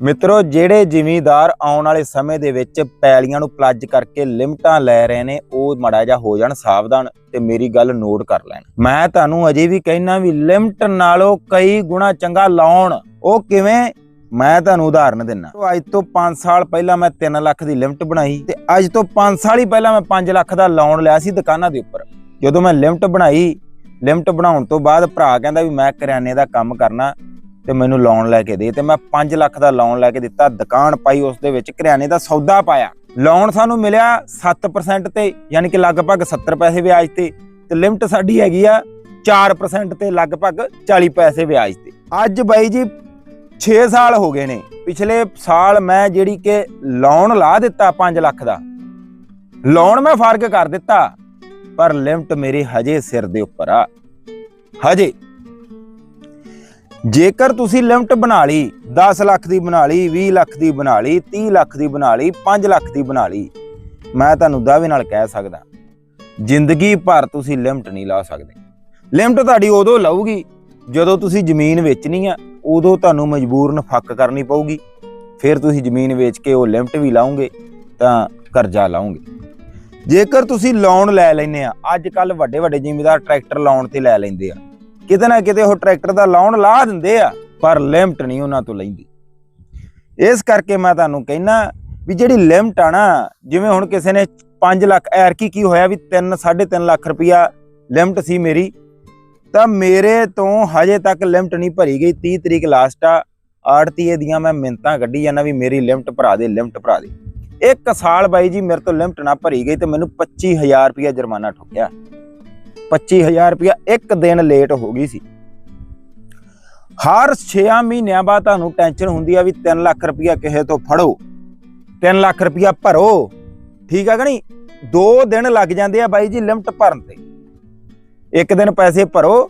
ਮਿੱਤਰੋ, ਜਿਹੜੇ ਜ਼ਿਮੀਂਦਾਰ ਆਉਣ ਵਾਲੇ ਸਮੇਂ ਦੇ ਵਿੱਚ ਪੈਲੀਆਂ ਨੂੰ ਪਲੱਜ ਕਰਕੇ ਲਿਮਟਾਂ ਲੈ ਰਹੇ ਨੇ, ਉਹ ਮੜਾ ਜਾ ਹੋ ਜਾਣ ਸਾਵਧਾਨ ਤੇ ਮੇਰੀ ਗੱਲ ਨੋਟ ਕਰ ਲੈਣ। ਮੈਂ ਤੁਹਾਨੂੰ ਅਜੇ ਵੀ ਕਹਿਣਾ ਵੀ ਲਿਮਟ ਨਾਲੋਂ ਕਈ ਗੁਣਾ ਚੰਗਾ ਲਾਉਣ, ਉਹ ਕਿਵੇਂ? ਮੈਂ ਤੁਹਾਨੂੰ ਉਦਾਹਰਨ ਦਿੰਨਾ ਅੱਜ ਤੋਂ 5 ਸਾਲ ਪਹਿਲਾਂ ਮੈਂ 3 ਲੱਖ ਦੀ ਲਿਮਟ ਬਣਾਈ ਤੇ ਅੱਜ ਤੋਂ 5 ਸਾਲ ਹੀ ਪਹਿਲਾਂ ਮੈਂ 5 ਲੱਖ ਦਾ ਲੋਨ ਲਿਆ ਸੀ ਦੁਕਾਨਾਂ ਦੇ ਉੱਪਰ। ਜਦੋਂ ਮੈਂ ਲਿਮਟ ਬਣਾਈ, ਲਿਮਟ ਬਣਾਉਣ ਤੋਂ ਬਾਅਦ ਭਰਾ ਕਹਿੰਦਾ ਵੀ ਮੈਂ ਕਰਿਆਨੇ ਦਾ ਕੰਮ ਕਰਨਾ ਤੇ ਮੈਨੂੰ ਲੋਨ ਲੈ ਕੇ ਦੇ ਤੇ ਮੈਂ 5 ਲੱਖ ਦਾ ਲੋਨ ਲੈ ਕੇ ਦਿੱਤਾ, ਦੁਕਾਨ ਪਾਈ ਉਸ ਦੇ ਵਿੱਚ, ਕਰਿਆਨੇ ਦਾ ਸੌਦਾ ਪਾਇਆ। ਲੋਨ ਸਾਨੂੰ ਮਿਲਿਆ 7% ਤੇ, ਯਾਨੀ ਕਿ ਲਗਭਗ 70 ਪੈਸੇ ਵਿਆਜ ਤੇ ਤੇ ਲਿਮਟ ਸਾਡੀ ਹੈਗੀ ਆ 4% ਤੇ, ਲਗਭਗ 40 ਪੈਸੇ ਵਿਆਜ ਤੇ। ਅੱਜ ਬਾਈ ਜੀ 6 ਸਾਲ ਹੋ ਗਏ ਨੇ। ਪਿਛਲੇ ਸਾਲ ਮੈਂ ਜਿਹੜੀ ਕਿ ਲੋਨ ਲਾ ਦਿੱਤਾ 5 ਲੱਖ ਦਾ ਲੋਨ ਮੈਂ ਫ਼ਰਕ ਕਰ ਦਿੱਤਾ, ਪਰ ਲਿਮਟ ਮੇਰੇ ਹਜੇ ਸਿਰ ਦੇ ਉੱਪਰ ਆ। ਹਜੇ ਜੇਕਰ ਤੁਸੀਂ ਲਿਮਟ ਬਣਾ ਲਈ 10 ਲੱਖ ਦੀ ਬਣਾ ਲਈ 20 ਲੱਖ ਦੀ ਬਣਾ ਲਈ 30 ਲੱਖ ਦੀ ਬਣਾ ਲਈ 5 ਲੱਖ ਦੀ ਬਣਾ ਲਈ, ਮੈਂ ਤੁਹਾਨੂੰ ਦਾਅਵੇ ਨਾਲ ਕਹਿ ਸਕਦਾ, ਜ਼ਿੰਦਗੀ ਭਰ ਤੁਸੀਂ ਲਿਮਟ ਨਹੀਂ ਲਾ ਸਕਦੇ। ਲਿਮਟ ਤੁਹਾਡੀ ਉਦੋਂ ਲਾਊਗੀ, ਜਦੋਂ ਤੁਸੀਂ ਜ਼ਮੀਨ ਵੇਚਣੀ ਆ, ਉਦੋਂ ਤੁਹਾਨੂੰ ਮਜਬੂਰਨ ਫੱਕ ਕਰਨੀ ਪਊਗੀ। ਫਿਰ ਤੁਸੀਂ ਜ਼ਮੀਨ ਵੇਚ ਕੇ ਉਹ ਲਿਮਟ ਵੀ ਲਾਉਂਗੇ, ਤਾਂ ਕਰਜ਼ਾ ਲਾਉਂਗੇ। ਜੇਕਰ ਤੁਸੀਂ ਲੋਨ ਲੈ ਲੈਨੇ ਆ, ਅੱਜ ਕੱਲ ਵੱਡੇ ਵੱਡੇ ਜ਼ਿਮੀਂਦਾਰ ਟਰੈਕਟਰ ਲੋਨ ਤੇ ਲੈ ਲੈਂਦੇ ਆ। ਕਿਤੇ ਨਾ ਕਿਤੇ ਉਹ ਟਰੈਕਟਰ ਦਾ ਲਾਉਣ ਲਾ ਦਿੰਦੇ ਆ, ਪਰ ਲਿਮਟ ਨਹੀਂ ਉਹਨਾਂ ਤੋਂ ਲੈਂਦੀ। ਇਸ ਕਰਕੇ ਮੈਂ ਤੁਹਾਨੂੰ ਕਹਿਣਾ ਵੀ ਜਿਹੜੀ ਲਿਮਟ ਆ ਨਾ, ਜਿਵੇਂ ਹੁਣ ਕਿਸੇ ਨੇ 5 ਲੱਖ ਐਰਕੀ ਕੀ ਹੋਇਆ ਵੀ 3 3.5 ਲੱਖ ਰੁਪਇਆ ਲਿਮਟ ਸੀ ਮੇਰੀ, ਤਾਂ ਮੇਰੇ ਤੋਂ ਹਜੇ ਤੱਕ ਲਿਮਟ ਨਹੀਂ ਭਰੀ ਗਈ। 30 ਤਰੀਕ ਲਾਸਟ ਆ, ਆੜਤੀਏ ਦੀਆਂ ਮੈਂ ਮਿੰਤਾਂ ਕੱਢੀ ਜਾਂਦਾ ਵੀ ਮੇਰੀ ਲਿਮਟ ਭਰਾ ਦੇ, ਲਿਮਟ ਭਰਾ ਦੇ। ਇੱਕ ਸਾਲ ਬਾਈ ਜੀ ਮੇਰੇ ਤੋਂ ਲਿਮਟ ਨਾ ਭਰੀ ਗਈ ਤੇ ਮੈਨੂੰ 25000 ਰੁਪਇਆ ਜੁਰਮਾਨਾ ਠੁਕਿਆ। 25000 ਰੁਪਇਆ ਇੱਕ ਦਿਨ ਲੇਟ ਹੋ ਗਈ ਸੀ। ਹਰ 6 ਮਹੀਨਿਆਂ ਬਾਅਦ ਤੁਹਾਨੂੰ ਟੈਨਸ਼ਨ ਹੁੰਦੀ ਆ ਵੀ 3 ਲੱਖ ਰੁਪਇਆ ਕਿਸੇ ਤੋਂ ਫੜੋ 3 ਲੱਖ ਰੁਪਇਆ ਭਰੋ, ਠੀਕ ਆ ਕਿ ਨਹੀਂ? ਦੋ ਦਿਨ ਲੱਗ ਜਾਂਦੇ ਆ ਬਾਈ ਜੀ ਲਿਮਟ ਭਰਨ ਤੇ। ਇੱਕ ਦਿਨ ਪੈਸੇ ਭਰੋ,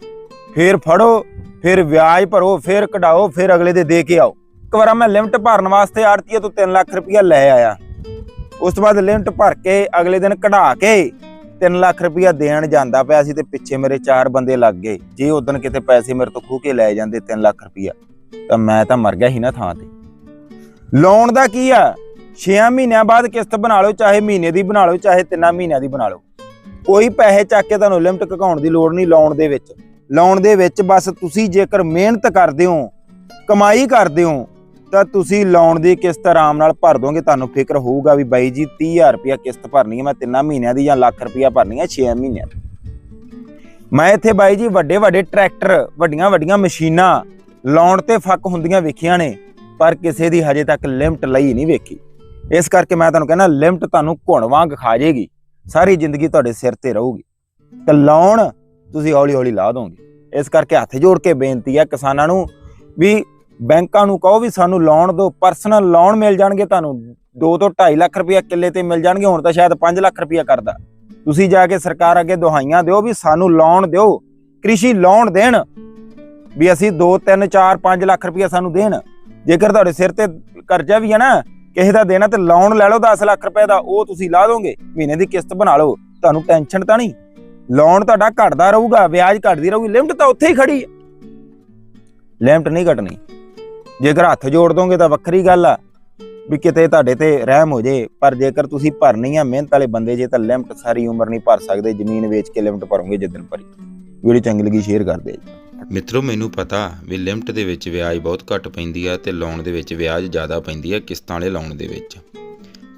ਫਿਰ ਫੜੋ, ਫਿਰ ਵਿਆਜ ਭਰੋ, ਫਿਰ ਕਢਾਓ, ਫਿਰ ਅਗਲੇ ਦੇ ਦੇ ਕੇ ਆਓ। ਇੱਕ ਵਾਰ ਮੈਂ ਲਿਮਟ ਭਰਨ ਵਾਸਤੇ ਆੜਤੀਏ ਤੋਂ 3 ਲੱਖ ਰੁਪਇਆ ਲੈ ਆਇਆ। ਉਸ ਤੋਂ ਬਾਅਦ ਲਿਮਟ ਭਰ ਕੇ ਅਗਲੇ ਦਿਨ ਕਢਾ ਕੇ 3 ਲੱਖ ਰੁਪਇਆ ਦੇਣ ਜਾਂਦਾ ਪਿਆ ਸੀ ਤੇ ਪਿੱਛੇ ਮੇਰੇ ਚਾਰ ਬੰਦੇ ਲੱਗ ਗਏ। ਜੇ ਉਦੋਂ ਕਿਤੇ ਪੈਸੇ ਮੇਰੇ ਤੋਂ ਖੂਹ ਕੇ ਲੈ ਜਾਂਦੇ 3 ਲੱਖ ਰੁਪਇਆ, ਤਾਂ ਮੈਂ ਤਾਂ ਮਰ ਗਿਆ ਸੀ ਨਾ ਥਾਂ ਤੇ। ਲੋਨ ਦਾ ਕੀ ਆ? 6 ਮਹੀਨਿਆਂ ਬਾਅਦ ਕਿਸ਼ਤ ਬਣਾ ਲਓ, ਚਾਹੇ ਮਹੀਨੇ ਦੀ ਬਣਾ ਲਓ, ਚਾਹੇ 3 ਮਹੀਨਿਆਂ ਦੀ ਬਣਾ ਲਓ। ਕੋਈ ਪੈਸੇ ਚੱਕ ਕੇ ਤੁਹਾਨੂੰ ਲਿਮਟ ਘਕਾਉਣ ਦੀ ਲੋੜ ਨਹੀਂ ਲੋਨ ਦੇ ਵਿੱਚ। ਲੋਨ ਦੇ ਵਿੱਚ ਬਸ ਤੁਸੀਂ ਜੇਕਰ ਮਿਹਨਤ ਕਰਦੇ ਹੋ, ਕਮਾਈ ਕਰਦੇ ਹੋ ਤਾਂ ਤੁਸੀਂ ਲੋਨ ਦੀ ਕਿਸ਼ਤ ਆਰਾਮ ਨਾਲ ਭਰ ਦੋਗੇ, ਤੁਹਾਨੂੰ ਫਿਕਰ ਹੋਊਗਾ ਵੀ ਬਾਈ ਜੀ 30000 ਰੁਪਇਆ ਕਿਸ਼ਤ ਭਰਨੀ ਹੈ, ਮੈਂ ਤਿੰਨਾਂ ਮਹੀਨਿਆਂ ਦੀ ਜਾਂ ਲੱਖ ਰੁਪਇਆ ਭਰਨੀ ਹੈ 6 ਮਹੀਨਿਆਂ ਦੀ। ਮੈਂ ਇੱਥੇ ਬਾਈ ਜੀ ਵੱਡੇ ਵੱਡੇ ਟਰੈਕਟਰ ਵੱਡੀਆਂ ਵੱਡੀਆਂ ਮਸ਼ੀਨਾਂ ਲਾਉਣ ਤੇ ਫੱਕ ਹੁੰਦੀਆਂ ਵੇਖੀਆਂ ਨੇ, ਪਰ ਕਿਸੇ ਦੀ ਹਜੇ ਤੱਕ ਲਿਮਟ ਲਈ ਨਹੀਂ ਵੇਖੀ। ਇਸ ਕਰਕੇ ਮੈਂ ਤੁਹਾਨੂੰ ਕਹਿੰਦਾ, ਲਿਮਟ ਤੁਹਾਨੂੰ ਘੁਣ ਵਾਂਗ ਖਾ ਜੇਗੀ ਸਾਰੀ ਜ਼ਿੰਦਗੀ ਤੁਹਾਡੇ ਸਿਰ ਤੇ ਰਹੂਗੀ। ਤੇ ਲਾਉਣ ਤੁਸੀਂ ਹੌਲੀ ਹੌਲੀ ਲਾ ਦੋਗੇ। ਇਸ ਕਰਕੇ ਹੱਥ ਜੋੜ ਕੇ ਬੇਨਤੀ ਹੈ ਕਿਸਾਨਾਂ ਨੂੰ ਵੀ ਬੈਂਕਾਂ ਨੂੰ ਕਹੋ ਵੀ ਸਾਨੂੰ ਲੋਨ ਦਿਓ ਪਰਸਨਲ ਲੋਨ ਮਿਲ ਜਾਣਗੇ ਤੁਹਾਨੂੰ। 2 ਤੋਂ 2.5 ਲੱਖ ਰੁਪਇਆ ਕਿੱਲੇ ਤੇ ਮਿਲ ਜਾਣਗੇ, ਹੁਣ ਤਾਂ ਸ਼ਾਇਦ 5 ਲੱਖ ਰੁਪਇਆ ਕਰਦਾ। ਤੁਸੀਂ ਜਾ ਕੇ ਸਰਕਾਰ ਅੱਗੇ ਦੁਹਾਈਆਂ ਦਿਓ ਵੀ ਸਾਨੂੰ ਲੋਨ ਦਿਓ, ਕ੍ਰਿਸ਼ੀ ਲੋਨ ਦੇਣ, ਵੀ ਅਸੀਂ 2 3 4 5 ਲੱਖ ਰੁਪਇਆ ਸਾਨੂੰ ਦੇਣ। ਜੇਕਰ ਤੁਹਾਡੇ ਸਿਰ ਤੇ ਕਰਜ਼ਾ ਵੀ ਹੈ ਨਾ, ਕਿਸੇ ਦਾ ਦੇਣਾ ਤੇ ਲੋਨ ਲੈ ਲਓ 10 ਲੱਖ ਰੁਪਏ ਦਾ, ਉਹ ਤੁਸੀਂ ਲਾ ਦੋਗੇ। ਮਹੀਨੇ ਦੀ ਕਿਸ਼ਤ ਬਣਾ ਲਓ, ਤੁਹਾਨੂੰ ਟੈਨਸ਼ਨ ਤਾਂ ਨਹੀਂ। ਲੋਨ ਤੁਹਾਡਾ ਘਟਦਾ ਰਹੂਗਾ, ਵਿਆਜ ਘਟਦੀ ਰਹੂਗੀ ਲਿਮਟ ਤਾਂ ਉੱਥੇ ਹੀ ਖੜੀ ਹੈ। ਲਿਮਟ ਨਹੀਂ ਘਟਣੀ। ਜੇਕਰ ਹੱਥ ਜੋੜ ਦੋਗੇ ਤਾਂ ਵੱਖਰੀ ਗੱਲ ਆ ਵੀ ਕਿਤੇ ਤੁਹਾਡੇ ਤੇ ਰਹਿਮ ਹੋ ਜੇ, ਪਰ ਜੇਕਰ ਤੁਸੀਂ ਭਰਨੀ ਆ, ਮਿਹਨਤ ਵਾਲੇ ਬੰਦੇ ਜੇ, ਤਾਂ ਲਿਮਟ ਸਾਰੀ ਉਮਰ ਨਹੀਂ ਭਰ ਸਕਦੇ, ਜ਼ਮੀਨ ਵੇਚ ਕੇ ਲਿਮਟ ਭਰੋਗੇ ਜਿੱਦਣ ਭਰੀ। ਵੀਡੀਓ ਚੰਗੀ ਲੱਗੀ, ਸ਼ੇਅਰ ਕਰ ਦਿਓ ਜੀ। ਮਿੱਤਰੋ, ਮੈਨੂੰ ਪਤਾ ਵੀ ਲਿਮਟ ਦੇ ਵਿੱਚ ਵਿਆਜ ਬਹੁਤ ਘੱਟ ਪੈਂਦੀ ਆ ਤੇ ਲੋਨ ਦੇ ਵਿੱਚ ਵਿਆਜ ਜ਼ਿਆਦਾ ਪੈਂਦੀ ਆ ਕਿਸ਼ਤਾਂ ਵਾਲੇ ਲੋਨ ਦੇ ਵਿੱਚ।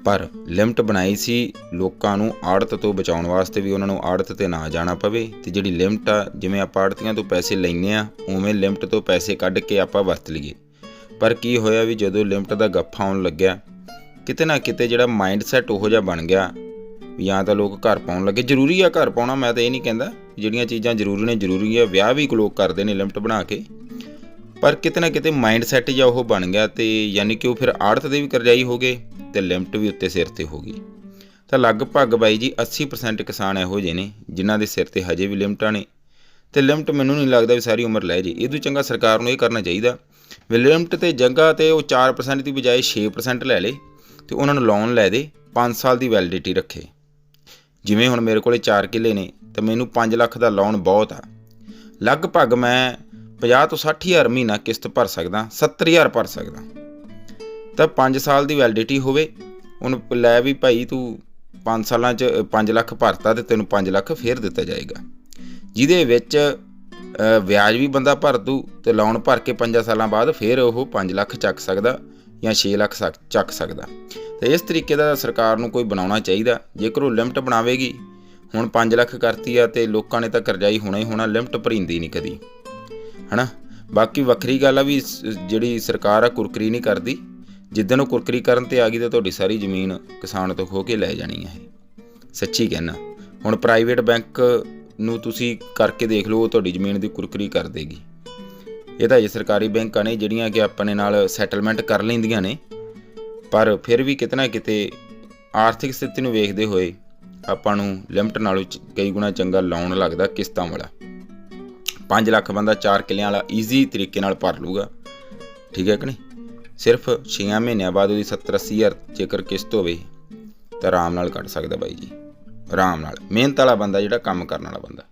ਪਰ ਲਿਮਟ ਬਣਾਈ ਸੀ ਲੋਕਾਂ ਨੂੰ ਆੜਤ ਤੋਂ ਬਚਾਉਣ ਵਾਸਤੇ ਵੀ ਉਹਨਾਂ ਨੂੰ ਆੜਤ ਤੇ ਨਾ ਜਾਣਾ ਪਵੇ ਤੇ ਜਿਹੜੀ ਲਿਮਟ ਆ, ਜਿਵੇਂ ਆਪਾਂ ਆੜਤੀਆਂ ਤੋਂ ਪੈਸੇ ਲੈਨੇ ਆ, ਉਵੇਂ ਲਿਮਟ ਤੋਂ ਪੈਸੇ ਕੱਢ ਕੇ ਆਪਾਂ ਵਰਤ ਲਈਏ। ਪਰ ਕੀ ਹੋਇਆ ਵੀ ਜਦੋਂ ਲਿਮਟ ਦਾ ਗੱਫਾ ਆਉਣ ਲੱਗਿਆ, ਕਿਤੇ ਨਾ ਕਿਤੇ ਜਿਹੜਾ ਮਾਈਂਡ ਸੈਟ ਉਹੋ ਜਿਹਾ ਬਣ ਗਿਆ ਜਾਂ ਤਾਂ ਲੋਕ ਘਰ ਪਾਉਣ ਲੱਗੇ। ਜ਼ਰੂਰੀ ਆ ਘਰ ਪਾਉਣਾ, ਮੈਂ ਤਾਂ ਇਹ ਨਹੀਂ ਕਹਿੰਦਾ ਜਿਹੜੀਆਂ ਚੀਜ਼ਾਂ ਜ਼ਰੂਰੀ ਨੇ, ਜ਼ਰੂਰੀ ਆ, ਵਿਆਹ ਵੀ ਲੋਕ ਕਰਦੇ ਨੇ ਲਿਮਟ ਬਣਾ ਕੇ। ਪਰ ਕਿਤੇ ਨਾ ਕਿਤੇ ਮਾਈਂਡ ਸੈਟ ਜਿਹਾ ਉਹ ਬਣ ਗਿਆ ਤੇ ਯਾਨੀ ਕਿ ਉਹ ਫਿਰ ਆੜਤ ਦੇ ਵੀ ਕਰਜ਼ਾਈ ਹੋ ਗਏ ਤੇ ਲਿਮਟ ਵੀ ਉੱਤੇ ਸਿਰ ਤੇ ਹੋ ਗਈ। ਤਾਂ ਲਗਭਗ ਬਾਈ ਜੀ 80% ਕਿਸਾਨ ਇਹੋ ਜਿਹੇ ਨੇ ਜਿਨ੍ਹਾਂ ਦੇ ਸਿਰ ਤੇ ਹਜੇ ਵੀ ਲਿਮਟਾਂ ਨੇ। ਤੇ ਲਿਮਟ ਮੈਨੂੰ ਨਹੀਂ ਲੱਗਦਾ ਵੀ ਸਾਰੀ ਉਮਰ ਲੈ ਜੇ। ਇਹ ਤੋਂ ਚੰਗਾ ਸਰਕਾਰ ਨੂੰ ਇਹ ਕਰਨਾ ਚਾਹੀਦਾ ਵਿਲੀਅਮਟ ਲਿਮਟ ਤੇ ਜਗ੍ਹਾ ਤੇ ਉਹ 4% ਦੀ ਬਜਾਏ 6% ਲੈ ਲੇ ਤੇ ਉਹਨਾਂ ਨੂੰ ਲੋਨ ਲੈ ਦੇ 5 ਸਾਲ ਦੀ ਵੈਲਿਡਿਟੀ ਰੱਖੇ। ਜਿਵੇਂ ਹੁਣ ਮੇਰੇ ਕੋਲੇ 4 ਕਿੱਲੇ ਨੇ, ਤੇ ਮੈਨੂੰ 5 ਲੱਖ ਦਾ ਲੋਨ ਬਹੁਤ ਆ। ਲਗਭਗ ਮੈਂ 50 ਤੋਂ 60 ਹਜ਼ਾਰ ਮਹੀਨਾ ਕਿਸ਼ਤ ਭਰ ਸਕਦਾ 70 ਹਜ਼ਾਰ ਭਰ ਸਕਦਾ। ਤਾਂ 5 ਸਾਲ ਦੀ ਵੈਲਿਡਿਟੀ ਹੋਵੇ ਉਹਨੂੰ ਲੈ ਵੀ ਭਾਈ ਤੂੰ 5 ਸਾਲਾਂ 'ਚ 5 ਲੱਖ ਭਰਤਾ ਤੇ ਤੈਨੂੰ 5 ਲੱਖ ਫੇਰ ਦਿੱਤਾ ਜਾਏਗਾ। ਜਿਹਦੇ ਵਿੱਚ ਵਿਆਜ ਵੀ ਬੰਦਾ ਭਰ ਦੂ ਤੇ ਲੋਨ ਭਰ ਕੇ 5 ਸਾਲਾਂ ਬਾਅਦ ਫਿਰ ਉਹ 5 ਲੱਖ ਚੱਕ ਸਕਦਾ ਜਾਂ 6 ਲੱਖ ਸਕ- ਚੱਕ ਸਕਦਾ। ਤੇ ਇਸ ਤਰੀਕੇ ਦਾ ਸਰਕਾਰ ਨੂੰ ਕੋਈ ਬਣਾਉਣਾ ਚਾਹੀਦਾ। ਜੇਕਰ ਉਹ ਲਿਮਟ ਬਣਾਵੇਗੀ, ਹੁਣ 5 ਲੱਖ ਕਰਤੀ ਆ ਤੇ ਲੋਕਾਂ ਨੇ ਤਾਂ ਕਰਜ਼ਾਈ ਹੋਣਾ ਹੀ ਹੋਣਾ, ਲਿਮਟ ਭਰਿੰਦੀ ਨਹੀਂ ਕਦੀ। ਹਨਾ? ਬਾਕੀ ਵੱਖਰੀ ਗੱਲ ਆ ਵੀ ਜਿਹੜੀ ਸਰਕਾਰ ਆ ਕੁਰਕਰੀ ਨਹੀਂ ਕਰਦੀ। ਜਿੱਦਣ ਉਹ ਕੁਰਕਰੀ ਕਰਨ ਤੇ ਆ ਗਈ ਤਾਂ ਤੁਹਾਡੀ ਸਾਰੀ ਜ਼ਮੀਨ ਕਿਸਾਨ ਤੋਂ ਖੋ ਕੇ ਲੈ ਜਾਣੀ ਹੈ ਸੱਚੀ ਕਹਿਣਾ ਹੁਣ ਪ੍ਰਾਈਵੇਟ ਬੈਂਕ ਨੂੰ ਤੁਸੀਂ ਕਰਕੇ ਦੇਖ ਲਓ, ਉਹ ਤੁਹਾਡੀ ਜ਼ਮੀਨ ਦੀ ਕੁਰਕਰੀ ਕਰ ਦੇਗੀ। ਇਹ ਤਾਂ ਇਹ ਸਰਕਾਰੀ ਬੈਂਕਾਂ ਨੇ ਜਿਹੜੀਆਂ ਕਿ ਆਪਣੇ ਨਾਲ ਸੈਟਲਮੈਂਟ ਕਰ ਲੈਂਦੀਆਂ ਨੇ। ਪਰ ਫਿਰ ਵੀ ਕਿਤੇ ਨਾ ਕਿਤੇ ਆਰਥਿਕ ਸਥਿਤੀ ਨੂੰ ਵੇਖਦੇ ਹੋਏ ਆਪਾਂ ਨੂੰ ਲਿਮਟ ਨਾਲੋਂ ਕਈ ਗੁਣਾ ਚੰਗਾ ਲੋਨ ਲੱਗਦਾ ਕਿਸ਼ਤਾਂ ਵਾਲਾ। 5 ਲੱਖ ਬੰਦਾ 4 ਕਿੱਲਿਆਂ ਵਾਲਾ ਈਜ਼ੀ ਤਰੀਕੇ ਨਾਲ ਭਰ ਲੂਗਾ ਠੀਕ ਹੈ ਕਿ ਨਹੀਂ? ਸਿਰਫ 6 ਮਹੀਨਿਆਂ ਬਾਅਦ ਉਹਦੀ 70 80 ਹਜ਼ਾਰ ਜੇਕਰ ਕਿਸ਼ਤ ਹੋਵੇ ਤਾਂ ਆਰਾਮ ਨਾਲ ਕੱਢ ਸਕਦਾ ਬਾਈ ਜੀ। ਆਰਾਮ ਨਾਲ। ਮਿਹਨਤ ਵਾਲਾ ਬੰਦਾ ਜਿਹੜਾ ਕੰਮ ਕਰਨ ਵਾਲਾ ਬੰਦਾ।